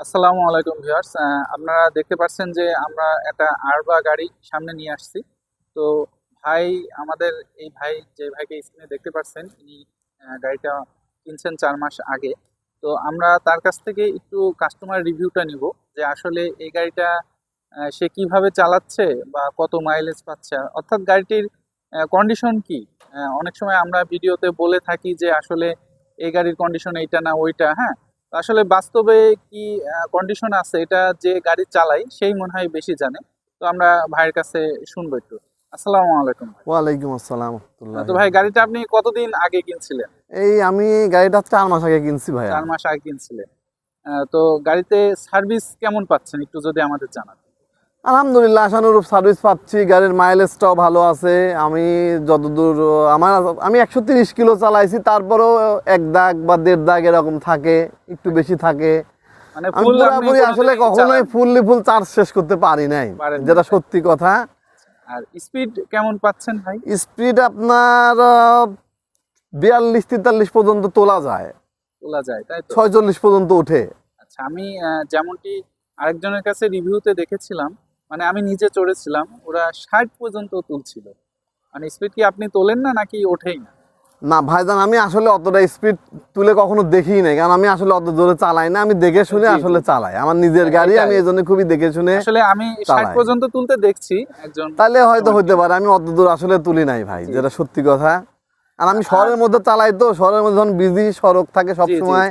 আসসালামু আলাইকুম ভিউয়ার্স। আপনারা দেখতে পাচ্ছেন যে আমরা একটা আরবা গাড়ি সামনে নিয়ে আসছি। তো ভাই, আমাদের এই ভাই, যে ভাইকে স্ক্রিনে দেখতে পাচ্ছেন, ইনি গাড়িটা কিনছেন চার মাস আগে। তো আমরা তার কাছ থেকে একটু কাস্টমার রিভিউটা নিব, যে আসলে এই গাড়িটা সে কীভাবে চালাচ্ছে বা কত মাইলেজ পাচ্ছে। অর্থাৎ গাড়িটির কন্ডিশন কি? অনেক সময় আমরা ভিডিওতে বলে থাকি যে আসলে এই গাড়ির কন্ডিশন এইটা না ওইটা হ্যাঁ? আসলে বাস্তবে কি কন্ডিশন আছে এটা যে গাড়ি চালাই সেই মনে হয় বেশি জানে। তো আমরা ভাইয়ের কাছে শুনব একটু। আসসালামু আলাইকুম। ওয়ালাইকুম আসসালাম তো ভাই গাড়িটা আপনি কতদিন আগে কিনছিলেন? এই আমি গাড়িটা চার মাস আগে কিনছি ভাই চার মাস আগে কিনছিলেন। তো গাড়িতে সার্ভিস কেমন পাচ্ছেন একটু যদি আমাদের জানান আলহামদুলিল্লাহ আশানুরূপ সার্ভিস পাচ্ছি। গাড়ির মাইলেজটাও ভালো আছে। আমি যতদূর আমার আমি একশো তিরিশ কিলো চালাইছি তারপরেও এক দাগ বা দেড় দাগ এরকম থাকে একটু বেশি থাকে। মানে পুরোপুরি আসলে কখনোই ফুললি ফুল চার্জ শেষ করতে পারি নাই। যেটা সত্যি কথা। আর স্পিড কেমন পাচ্ছেন ভাই? স্পিড আপনার বিয়াল্লিশ তেতাল্লিশ পর্যন্ত তোলা যায়। তোলা যায় তাই ছয়চল্লিশ পর্যন্ত ওঠে। আচ্ছা আমি যেমনটি আরেকজনের কাছে রিভিউতে দেখেছিলাম মানে আমি নিজে চড়েছিলাম ওরা ষাট পর্যন্ত তুলছিল। মানে স্পিড কি আপনি তোলেন না নাকি ওঠেই না? না ভাইজান আমি আসলে অতটা স্পিড তুলে কখনো দেখি নাই কারণ আমি আসলে অত জোরে চালাই না আমি দেখে শুনে। আসলে চালাই। আমার নিজের গাড়ি আমি এই জন্য খুবই দেখে শুনে আসলে আমি ষাট চালাই। পর্যন্ত তুলতে দেখছি একজন তাহলে হয়তো হতে পারে আমি অত দূর আসলে তুলি নাই ভাই যেটা সত্যি কথা। আর আমি শহরের মধ্যে চালাই তো শহরের মধ্যে যখন বিজি সড়ক থাকে সব জি, জি, সময়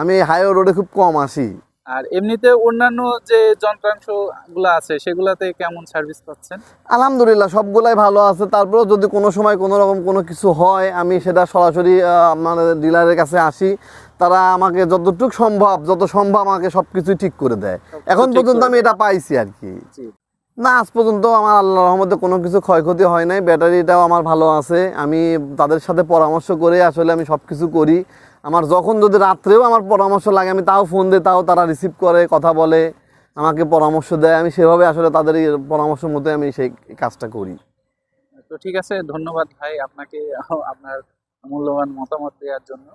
আমি হাইওয়ে রোডে খুব কম আসি। আর এমনিতে অন্যান্য যে যন্ত্রাংশগুলো আছে সেগুলাতে কেমন সার্ভিস পাচ্ছেন? আলহামদুলিল্লাহ সবগুলাই ভালো আছে। তারপরেও যদি কোনো সময় কোনো রকম কোনো কিছু হয় আমি সেটা সরাসরি আহ, আমাদের ডিলারের কাছে আসি। তারা আমাকে যতটুকু সম্ভব যত সম্ভব আমাকে সব কিছুই ঠিক করে দেয়। এখন পর্যন্ত আমি এটা পাইছি আর কি। না আজ পর্যন্ত আমার আল্লাহ রহমতে কোনো কিছু ক্ষয়ক্ষতি হয় নাই। ব্যাটারিটাও আমার ভালো আছে। আমি তাদের সাথে পরামর্শ করে আসলে আমি সব কিছু করি। আমার যখন যদি রাত্রেও আমার পরামর্শ লাগে, আমি তাও ফোন দিই, তাও তারা রিসিভ করে, কথা বলে, আমাকে পরামর্শ দেয়, আমি সেভাবে আসলে তাদের পরামর্শ মতো আমি সেই কাজটা করি। তো ঠিক আছে, ধন্যবাদ ভাই আপনাকে, আপনার মূল্যবান মতামত দেওয়ার জন্য।